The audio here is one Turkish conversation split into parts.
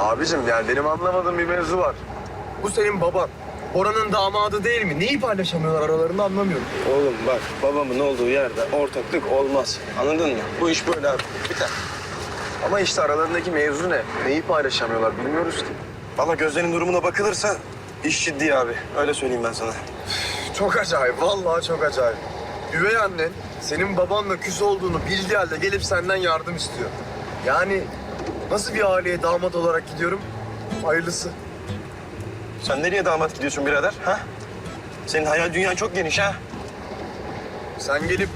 Abicim yani benim anlamadığım bir mevzu var. Bu senin baban. Bora'nın damadı değil mi? Neyi paylaşamıyorlar aralarında anlamıyorum. Oğlum bak babamın olduğu yerde ortaklık olmaz. Anladın mı? Bu iş böyle abi. Biter. Ama işte aralarındaki mevzu ne? Neyi paylaşamıyorlar bilmiyoruz ki. Valla gözlerin durumuna bakılırsa iş ciddi abi. Öyle söyleyeyim ben sana. Çok acayip, vallahi çok acayip. Üvey annen senin babanla küs olduğunu bildiği halde gelip senden yardım istiyor. Yani nasıl bir aileye damat olarak gidiyorum? Hayırlısı. Sen nereye damat gidiyorsun birader? Ha? Senin hayal dünyan çok geniş ha. Sen gelip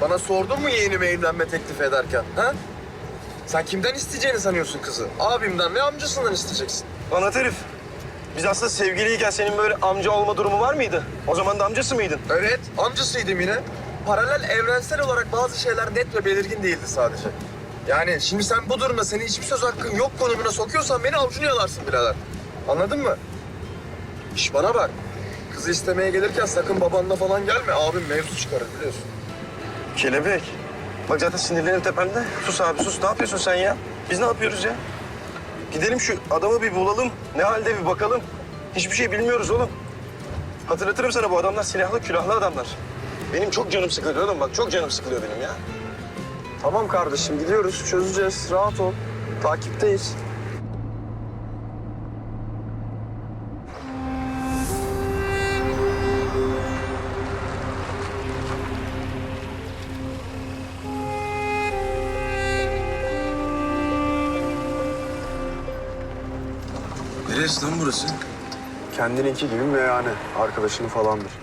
bana sordun mu yeğenime evlenme teklif ederken? Ha? Sen kimden isteyeceğini sanıyorsun kızı? Abimden ve amcasından isteyeceksin. Anlat herif. Biz aslında sevgiliyken senin böyle amca olma durumu var mıydı? O zaman da amcası mıydın? Evet, amcasıydım yine. Paralel evrensel olarak bazı şeyler net ve belirgin değildi sadece. Yani şimdi sen bu durumda senin hiçbir söz hakkın yok konumuna sokuyorsan beni avucunu yalarsın birader. Anladın mı? İş bana bak. Kızı istemeye gelirken sakın babanla falan gelme. Abim mevzu çıkarır biliyorsun. Kelebek. Bak zaten sinirlerim tepemde. Sus abi sus. Ne yapıyorsun sen ya? Biz ne yapıyoruz ya? Gidelim şu adamı bir bulalım. Ne halde bir bakalım. Hiçbir şey bilmiyoruz oğlum. Hatırlatırım sana bu adamlar silahlı külahlı adamlar. Benim çok canım sıkılıyor oğlum bak. Çok canım sıkılıyor benim ya. Tamam kardeşim gidiyoruz çözeceğiz. Rahat ol. Takipteyiz. Neresi lan burası? Kendininki gibi meyhane. Arkadaşını falandır.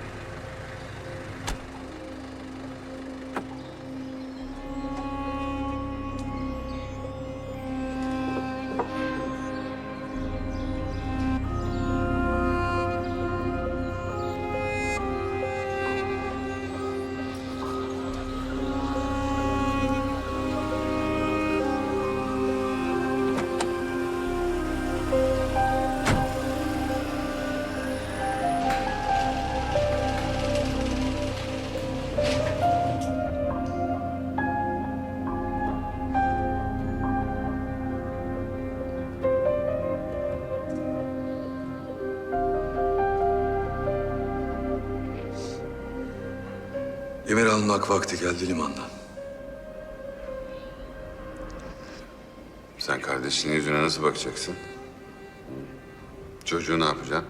Emir almak vakti geldi limandan. Sen kardeşinin yüzüne nasıl bakacaksın? Çocuğu ne yapacaksın?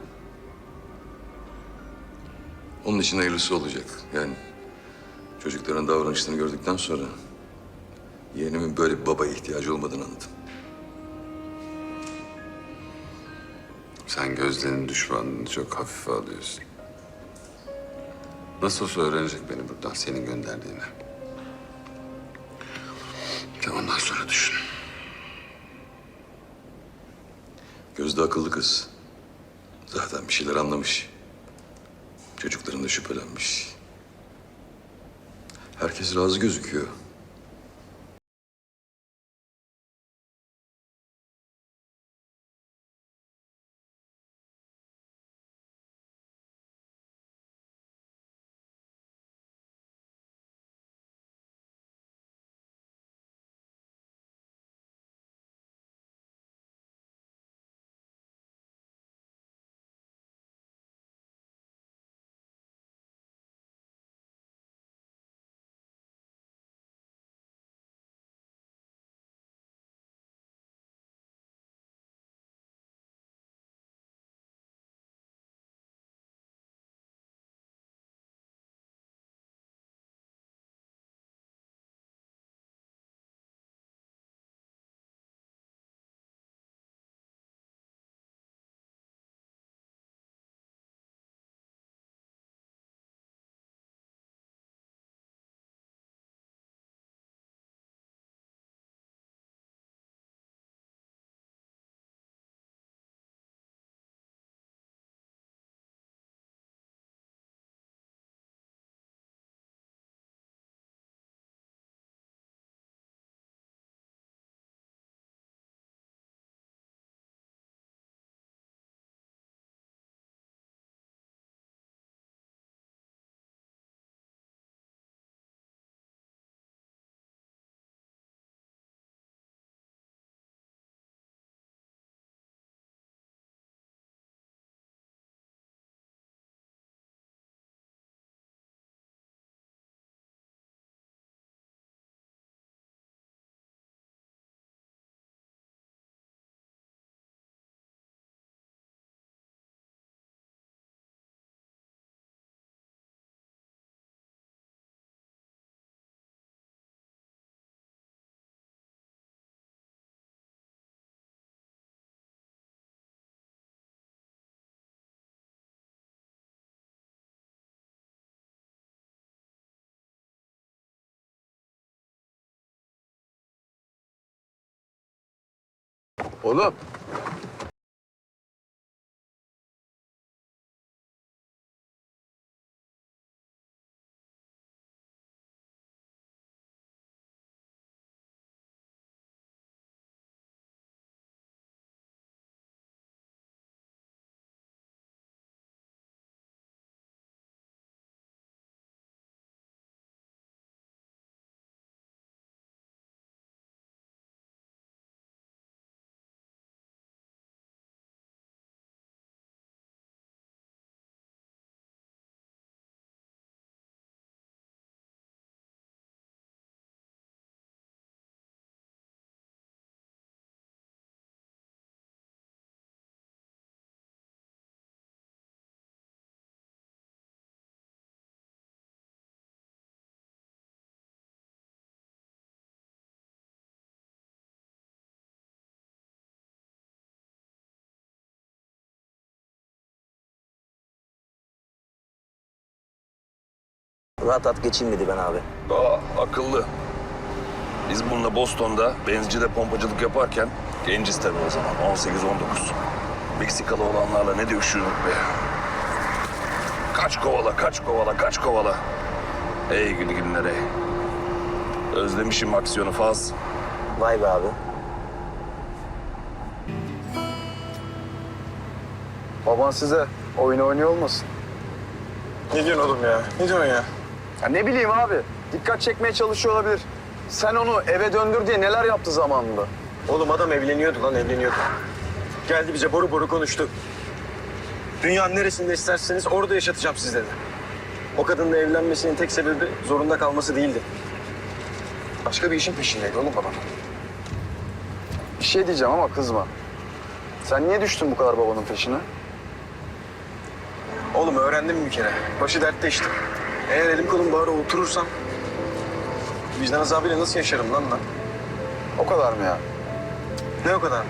Onun için hayırlısı olacak. Yani çocukların davranışlarını gördükten sonra yeğenimin böyle bir babaya ihtiyacı olmadığını anladım. Sen Gözde'nin düşmanlığını çok hafife alıyorsun. Nasıl olsa öğrenecek beni buradan senin gönderdiğini. Sen ondan sonra düşün. Gözde akıllı kız. Zaten bir şeyler anlamış. Çocukların da şüphelenmiş. Herkes razı gözüküyor. Oğlum. Rahat at geçeyim dedi ben abi. Aa, akıllı. Biz bununla Boston'da benzincide pompacılık yaparken genciz tabii o zaman 18-19. Meksikalı olanlarla ne dövüşüyorduk be. Kaç kovala, kaç kovala, kaç kovala. Ey gül. Özlemişim aksiyonu faz. Vay be abi. Baban size oyun oynuyor olmasın? Ne diyorsun oğlum ya? Ne diyorsun ya? Ya ne bileyim abi. Dikkat çekmeye çalışıyor olabilir. Sen onu eve döndür diye neler yaptı zamanında? Oğlum adam evleniyordu lan evleniyordu. Geldi bize boru boru konuştu. Dünyanın neresinde isterseniz orada yaşatacağım siz dedi. O kadınla evlenmesinin tek sebebi zorunda kalması değildi. Başka bir işin peşindeydi oğlum babam. Bir şey diyeceğim ama kızma. Sen niye düştün bu kadar babanın peşine? Oğlum öğrendim bir kere. Başı dertte işte. Eğer elim kolum bağıra oturursam... ...vicdan azabıyla nasıl yaşarım lan lan? O kadar mı ya? Ne o kadar?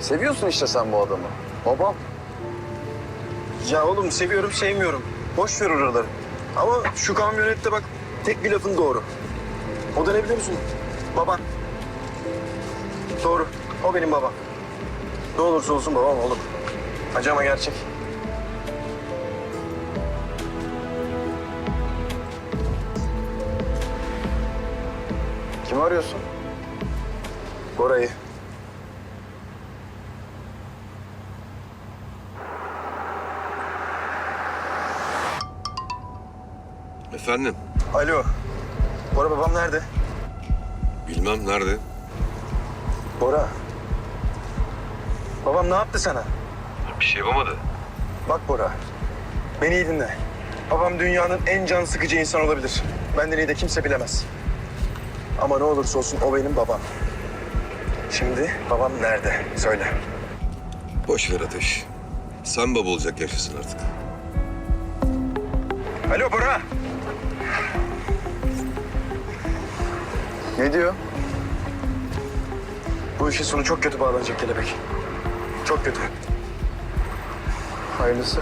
Seviyorsun işte sen bu adamı. Babam. Ya oğlum seviyorum sevmiyorum. Boş ver oraları. Ama şu kamyonette bak tek bir lafın doğru. O da ne biliyor musun? Baban. Doğru. O benim babam. Ne olursa olsun babam oğlum. Acı ama gerçek. Kimi arıyorsun? Bora'yı. Efendim? Alo. Bora babam nerede? Bilmem nerede? Bora. Babam ne yaptı sana? Bir şey yapamadı. Bak Bora. Beni iyi dinle. Babam dünyanın en can sıkıcı insan olabilir. Benden iyi de kimse bilemez. Ama ne olursa olsun o benim babam. Şimdi babam nerede? Söyle. Boş ver Ateş. Sen baba olacak yaşasın artık. Alo Bora. Ne diyor? Bu işin sonu çok kötü bağlanacak Kelebek. Çok kötü. Hayırlısı.